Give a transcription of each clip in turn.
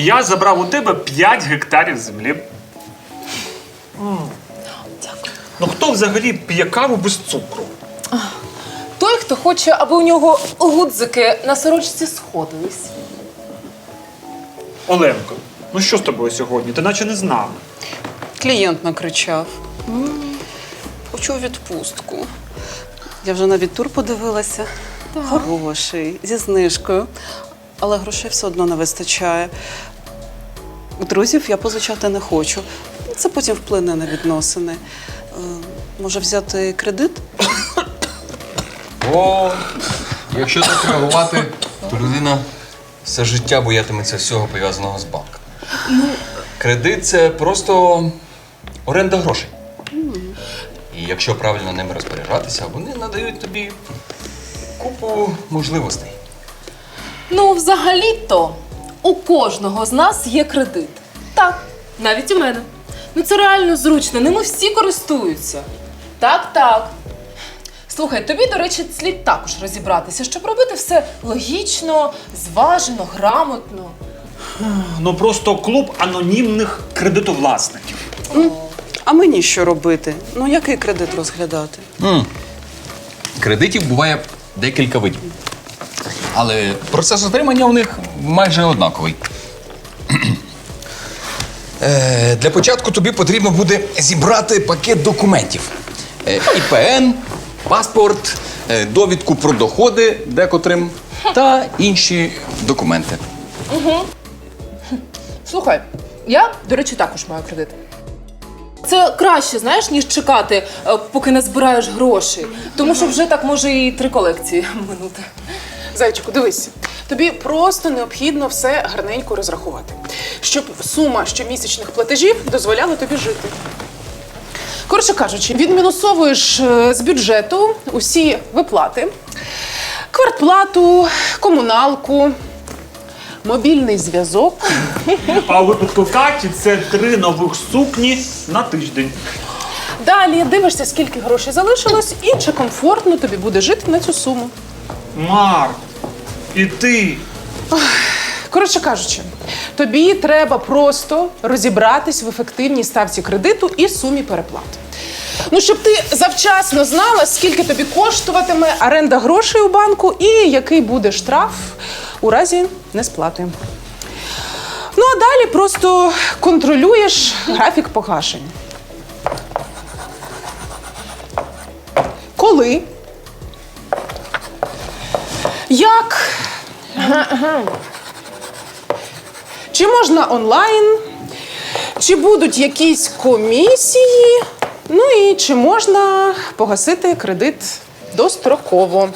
і я забрав у тебе 5 гектарів землі. Дякую. Ну хто взагалі п'є каву без цукру? Той, хто хоче, аби у нього гудзики на сорочці сходились. Оленко, ну що з тобою сьогодні? Ти наче не з нами. Клієнт накричав. Хочу у відпустку. Я вже навіть тур подивилася. Хороший, зі знижкою. Але грошей все одно не вистачає. Друзів я позичати не хочу. Це потім вплине на відносини. Е, Може взяти кредит? О, якщо так реагувати, то людина все життя боятиметься всього пов'язаного з банком. Кредит це просто оренда грошей. І якщо правильно ними розпоряджатися, вони надають тобі купу можливостей. Ну, взагалі-то у кожного з нас є кредит. Так, навіть у мене. Ну це реально зручно, ними всі користуються. Так, так. Слухай, тобі, до речі, слід також розібратися, щоб робити все логічно, зважено, грамотно. Ну просто клуб анонімних кредитовласників. А мені що робити? Ну, який кредит розглядати? Кредитів буває декілька видів. Але процес отримання у них майже однаковий. Е, Для початку тобі потрібно буде зібрати пакет документів: Е, ІПН, паспорт, е, довідку про доходи декотрим та інші документи. Слухай, я, до речі, також маю кредит. Це краще, знаєш, ніж чекати, е, поки не збираєш грошей. Тому що вже так може і три колекції минути. Зайчику, дивись, тобі просто необхідно все гарненько розрахувати, щоб сума щомісячних платежів дозволяла тобі жити. Коротше кажучи, відмінусовуєш е, з бюджету усі виплати, квартплату, комуналку, мобільний зв'язок. А у випадку Каті це три нових сукні на тиждень. Далі дивишся, скільки грошей залишилось, і чи комфортно тобі буде жити на цю суму. Марк, і ти. Коротше кажучи, тобі треба просто розібратись в ефективній ставці кредиту і сумі переплат. Ну, щоб ти завчасно знала, скільки тобі коштуватиме оренда грошей у банку і який буде штраф у разі несплати. Ну а далі просто контролюєш графік погашень. Коли? Як? Чи можна онлайн? Чи будуть якісь комісії? Ну і чи можна погасити кредит достроково?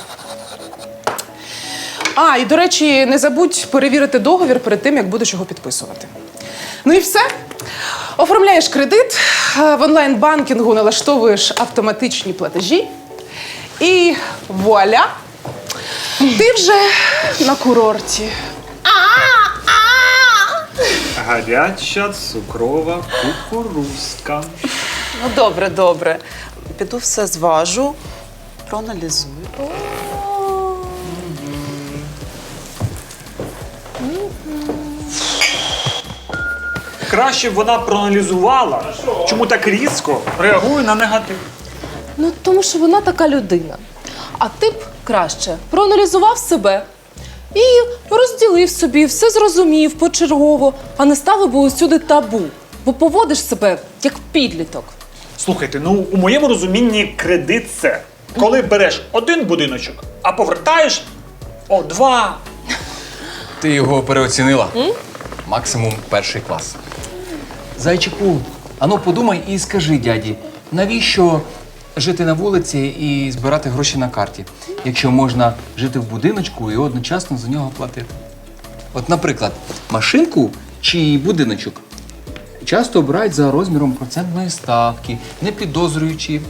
А, і до речі, не забудь перевірити договір перед тим, як будеш його підписувати. Ну і все. Оформляєш кредит, е, в онлайн-банкінгу налаштовуєш автоматичні платежі. І вуаля! Ти вже на курорті. Гаряча цукрова кукурузка. Ну, добре, добре. Піду все зважу, проаналізую. Краще б вона проаналізувала, чому так різко реагує на негатив. Ну, тому що вона така людина. А ти б краще проаналізував себе і розділив собі, все зрозумів почергово, а не ставив би усюди табу, бо поводиш себе як підліток. Слухайте, ну у моєму розумінні кредит це коли береш один будиночок, а повертаєш о два. Ти його переоцінила. Максимум перший клас. Зайчику, ану подумай і скажи дяді, навіщо жити на вулиці і збирати гроші на карті, якщо можна жити в будиночку і одночасно за нього платити? От, наприклад, машинку чи будиночок часто обирають за розміром процентної ставки, не підозрюючи,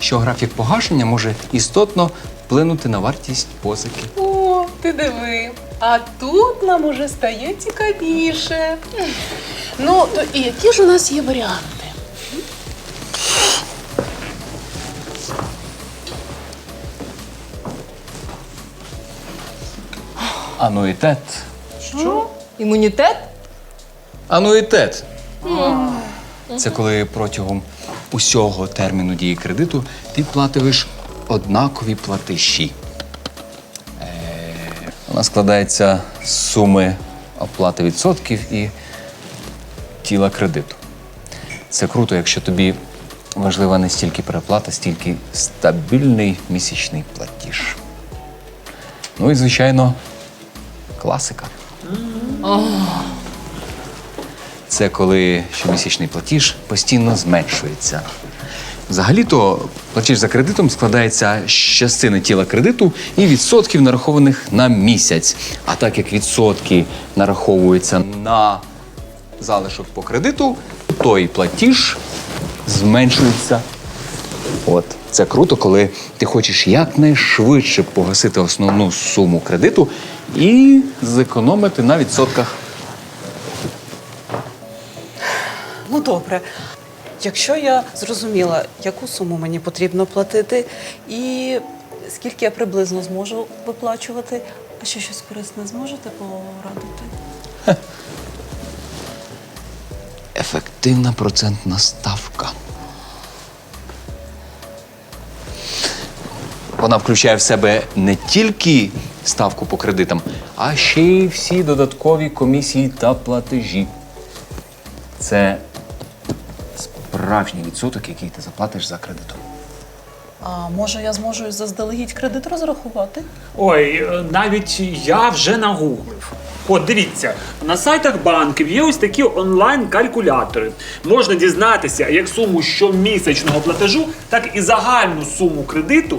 що графік погашення може істотно вплинути на вартість позики. О, ти диви. А тут нам уже стає цікавіше. Ну, то і які ж у нас є варіанти? Ануїтет. Імунітет? Ануїтет. Це коли протягом усього терміну дії кредиту ти платиш однакові платежі. Е, Вона складається з суми оплати відсотків і тіла кредиту. Це круто, якщо тобі важлива не стільки переплата, стільки стабільний місячний платіж. Ну і, звичайно, класика. Це коли щомісячний платіж постійно зменшується. Взагалі-то платіж за кредитом складається з частини тіла кредиту і відсотків, нарахованих на місяць. А так як відсотки нараховуються на залишок по кредиту, то і платіж зменшується. От це круто, коли ти хочеш якнайшвидше погасити основну суму кредиту і зекономити на відсотках. Ну добре. Якщо я зрозуміла, яку суму мені потрібно платити і скільки я приблизно зможу виплачувати, а ще щось корисне зможете порадити? Ефективна процентна ставка. Вона включає в себе не тільки ставку по кредитам, а ще й всі додаткові комісії та платежі. Це справжній відсоток, який ти заплатиш за кредитом. А може я зможу заздалегідь кредит розрахувати? Ой, е, навіть я вже нагуглив. От дивіться, на сайтах банків є ось такі онлайн-калькулятори. Можна дізнатися як суму щомісячного платежу, так і загальну суму кредиту,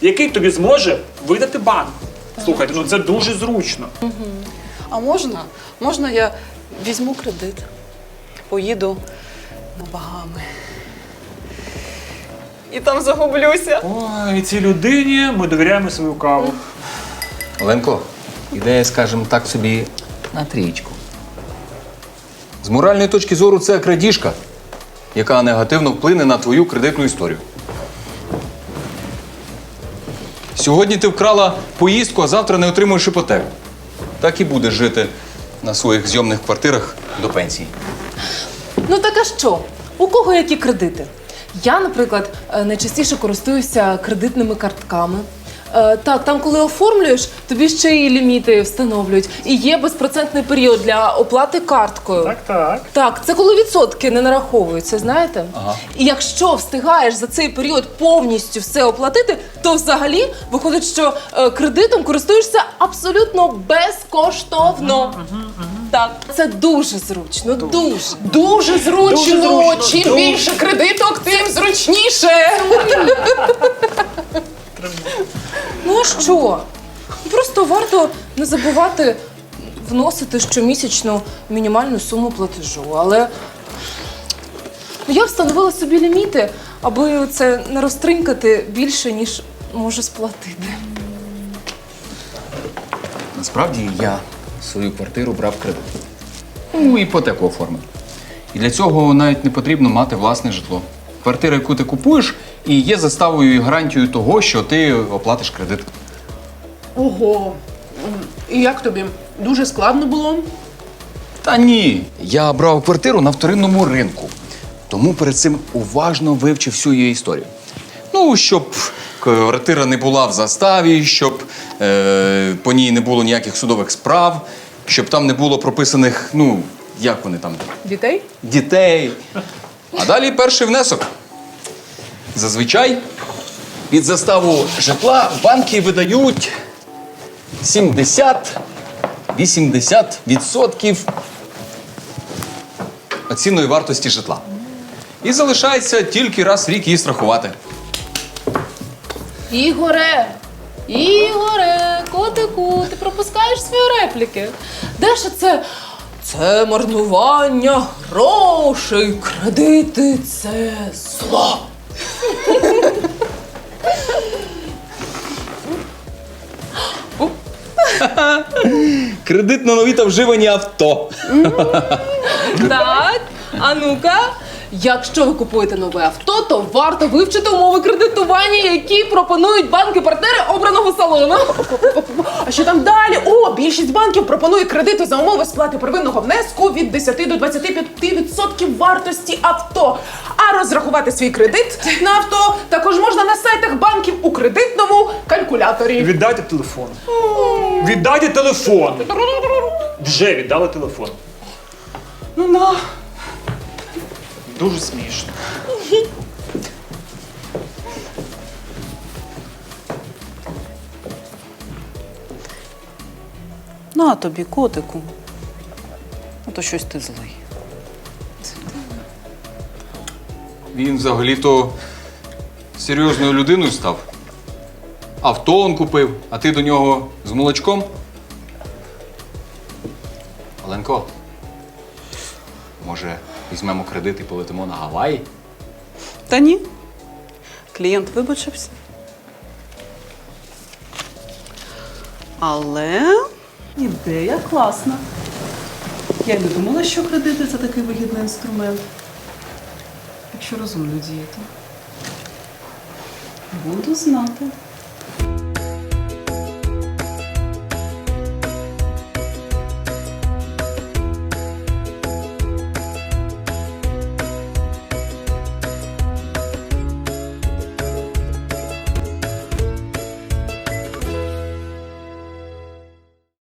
який тобі зможе видати банк. Слухайте, ну це дуже зручно. А можна? Можна я візьму кредит, поїду на Багами. І там загублюся. Ой, цій людині ми довіряємо свою каву. Оленко, ідея, скажімо так, собі на трієчку. З моральної точки зору це крадіжка, яка негативно вплине на твою кредитну історію. Сьогодні ти вкрала поїздку, а завтра не отримуєш іпотеку. Так і будеш жити на своїх зйомних квартирах до пенсії. Ну так а що? У кого які кредити? Я, наприклад, е, найчастіше користуюся кредитними картками. Е, Так, там, коли оформлюєш, тобі ще й ліміти встановлюють. І є безпроцентний період для оплати карткою. Так, так. Так, це коли відсотки не нараховуються, знаєте? Ага. І якщо встигаєш за цей період повністю все оплатити, то взагалі виходить, що е, кредитом користуєшся абсолютно безкоштовно. Так, це дуже зручно, дуже. Дуже зручно. Дуже зручно, Чим дуже. більше кредиток, тим зручніше. Ну а що? Просто варто не забувати вносити щомісячну мінімальну суму платежу. Але я встановила собі ліміти, аби це не розтринькати більше, ніж можу сплатити. Насправді я свою квартиру брав кредит. Ну, іпотеку оформив. І для цього навіть не потрібно мати власне житло. Квартира, яку ти купуєш, і є заставою і гарантією того, що ти оплатиш кредит. Ого. І як тобі? Дуже складно було? Та ні. Я брав квартиру на вторинному ринку. Тому перед цим уважно вивчив всю її історію. Ну, щоб квартира не була в заставі, щоб е, по ній не було ніяких судових справ, щоб там не було прописаних, ну, як вони там, Дітей? дітей. А далі перший внесок. Зазвичай під заставу житла банки видають 70-80% оцінної вартості житла. І залишається тільки раз в рік її страхувати. Ігоре! Ігоре, котику, ти пропускаєш свої репліки. Де ж це? Це марнування грошей, кредити це зло. Кредит на нові та вживані авто. Так, а ну-ка, Якщо ви купуєте нове авто, то варто вивчити умови кредитування, які пропонують банки-партнери обраного салону. А що там далі? О, більшість банків пропонує кредити за умови сплати первинного внеску від 10 до 25% вартості авто. А розрахувати свій кредит на авто також можна на сайтах банків у кредитному калькуляторі. Віддайте телефон. Віддайте телефон. Вже віддали телефон. Ну на. Дуже смішно. На тобі, котику. А то щось ти злий. Він взагалі-то серйозною людиною став. Авто он купив, а ти до нього з молочком. Оленко, може, візьмемо кредит і полетимо на Гаваї? Та ні. Клієнт вибачився. Але ідея класна. Я й не думала, що кредити це такий вигідний інструмент. Якщо розумно діяти. Буду знати.